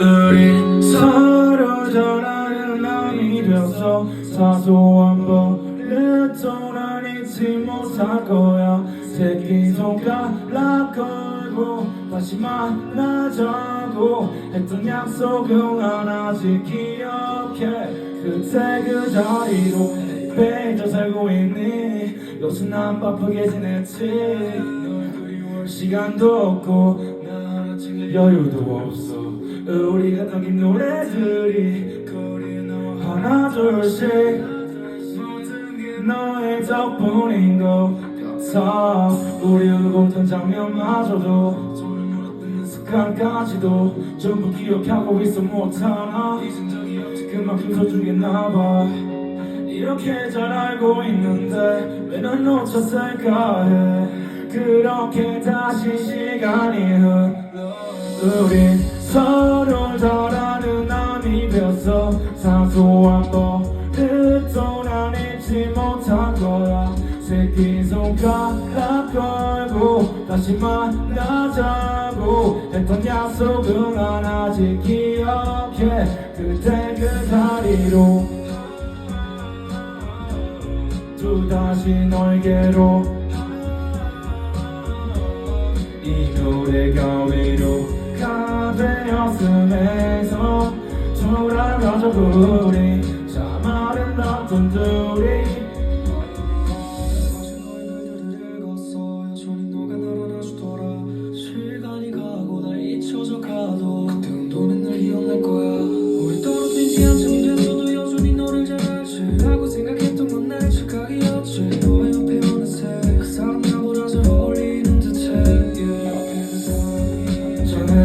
우리 서로 전하는 남이 되었어 사소한 난 잊지 못할 거야. 새끼 손가락 걸고 다시 만나자고 했던 약속은 하나씩 기억해. 그때 그 자리로 빼져 살고 있니? 요새 난 바쁘게 지냈지? 시간도 없고 여유도 없어. 우리가 남긴 노래들이 나와 하나 둘씩 너의 덕분인 것 같아. 우리 울고던 장면마저도 습관까지도 전부 기억하고 있어 못하나. 그만큼 소중했나 봐. 이렇게 잘 알고 있는데 왜난 놓쳤을까 해 그렇게 다시 시간이 흘러 우린 서로 잘 아는 남이 되었어 사소한 버릇도 난 잊지 못할 거야. 새끼 손가락 걸고 다시 만나자고 했던 약속은 하나씩 기억해. 그때 그 자리로 또 다시 너에게로 이 노래가 위로가 되었음에서 돌아가자 우리 참 아름다웠던 둘이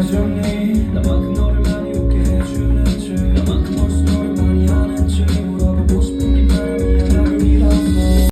sueño